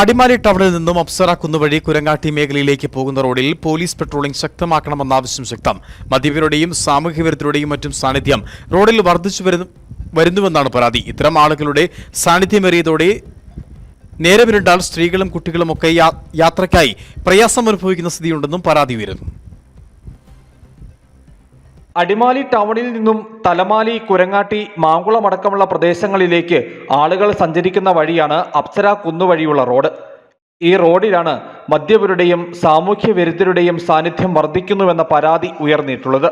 അടിമാലി ടൗണിൽ നിന്നും അപ്സര കുന്നുവഴി കുരങ്ങാട്ടി മേഖലയിലേക്ക് പോകുന്ന റോഡിൽ പോലീസ് പെട്രോളിംഗ് ശക്തമാക്കണമെന്ന ആവശ്യം ശക്തം. മദ്യപരുടെയും സാമൂഹ്യ വിരുദ്ധരുടെയും മറ്റും സാന്നിധ്യം റോഡിൽ വർദ്ധിച്ചു വരുന്നു വരുന്നുവെന്നാണ് പരാതി. ഇത്തരം ആളുകളുടെ സാന്നിധ്യമേറിയതോടെ നേരെ സ്ത്രീകളും കുട്ടികളും ഒക്കെ യാത്രയ്ക്കായി പ്രയാസം അനുഭവിക്കുന്ന സ്ഥിതിയുണ്ടെന്നും പരാതി ഉയരുന്നു. അടിമാലി ടൗണിൽ നിന്നും തലമാലി കുരങ്ങാട്ടി മാങ്കുളം അടക്കമുള്ള പ്രദേശങ്ങളിലേക്ക് ആളുകൾ സഞ്ചരിക്കുന്ന വഴിയാണ് അപ്സര കുന്നുവഴിയുള്ള റോഡ്. ഈ റോഡിലാണ് മദ്യപരുടെയും സാമൂഹ്യ വിരുദ്ധരുടെയും സാന്നിധ്യം വർദ്ധിക്കുന്നുവെന്ന പരാതി ഉയർന്നിട്ടുള്ളത്.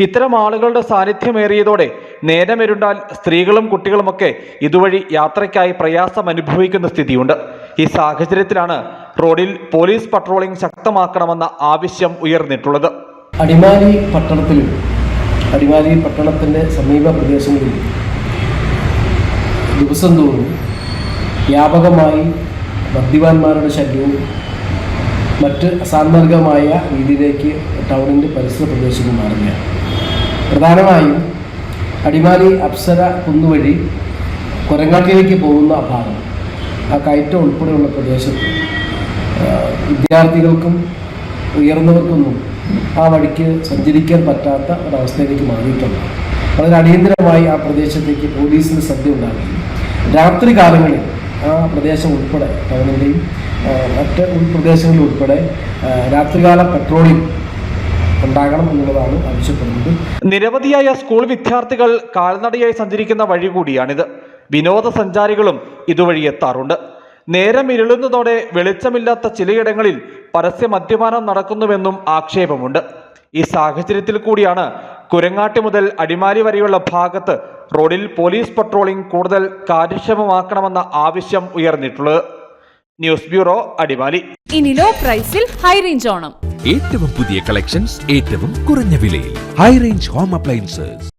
ഇത്തരം ആളുകളുടെ സാന്നിധ്യമേറിയതോടെ നേരമെരുണ്ടാൽ സ്ത്രീകളും കുട്ടികളുമൊക്കെ ഇതുവഴി യാത്രയ്ക്കായി പ്രയാസം അനുഭവിക്കുന്ന സ്ഥിതിയുണ്ട്. ഈ സാഹചര്യത്തിലാണ് റോഡിൽ പോലീസ് പട്രോളിംഗ് ശക്തമാക്കണമെന്ന ആവശ്യം ഉയർന്നിട്ടുള്ളത്. അടിമാലി പട്ടണത്തിൽ അടിമാലി പട്ടണത്തിന്റെ സമീപ പ്രദേശങ്ങളിൽ ദിവസം തോറും വ്യാപകമായി മദ്യപാന്മാരുടെ ശല്യവും മറ്റ് അസാന്മാർഗമായ രീതിയിലേക്ക് ടൗണിന്റെ പരിസര പ്രദേശങ്ങൾ മാറുകയാണ്. പ്രധാനമായും അടിമാലി അപ്സര കുന്നുവഴി കൊരങ്ങാട്ടിലേക്ക് പോകുന്ന ഭാഗം ആ കയറ്റം ഉൾപ്പെടെയുള്ള പ്രദേശത്ത് വിദ്യാർത്ഥികൾക്കും ഉയർന്നവർക്കൊന്നും ആ വഴിക്ക് സഞ്ചരിക്കാൻ പറ്റാത്ത ഒരവസ്ഥയിലേക്ക് മാറിയിട്ടുണ്ട്. വളരെ അടിയന്തരമായി ആ പ്രദേശത്തേക്ക് പോലീസിന് സദ്യ ഉണ്ടാകും രാത്രി കാലങ്ങളിൽ ആ പ്രദേശം ഉൾപ്പെടെ ടൗണിന്റെയും മറ്റ് ഉൾപ്രദേശങ്ങളിൽ ഉൾപ്പെടെ രാത്രികാല പെട്രോളിംഗ് ഉണ്ടാകണം എന്നുള്ളതാണ് നിരവധിയായ സ്കൂൾ വിദ്യാർത്ഥികൾ കാൽനടയായി സഞ്ചരിക്കുന്ന വഴി കൂടിയാണിത്. വിനോദസഞ്ചാരികളും ഇതുവഴി എത്താറുണ്ട്. നേരം ഇരുളുന്നതോടെ വെളിച്ചമില്ലാത്ത ചിലയിടങ്ങളിൽ പരസ്യ മദ്യപാനം നടക്കുന്നുവെന്നും ആക്ഷേപമുണ്ട്. ഈ സാഹചര്യത്തിൽ കൂടിയാണ് കുരങ്ങാട്ടി മുതൽ അടിമാലി വരെയുള്ള ഭാഗത്ത് റോഡിൽ പോലീസ് പട്രോളിംഗ് കൂടുതൽ കാര്യക്ഷമമാക്കണമെന്ന ആവശ്യം ഉയർന്നിട്ടുള്ളത്. News bureau Adimali. ഇനി ലോ പ്രൈസിൽ ഹൈ റേഞ്ച് ഓണം. ഏറ്റവും പുതിയ കളക്ഷൻസ് ഏറ്റവും കുറഞ്ഞ വിലയിൽ. High range home appliances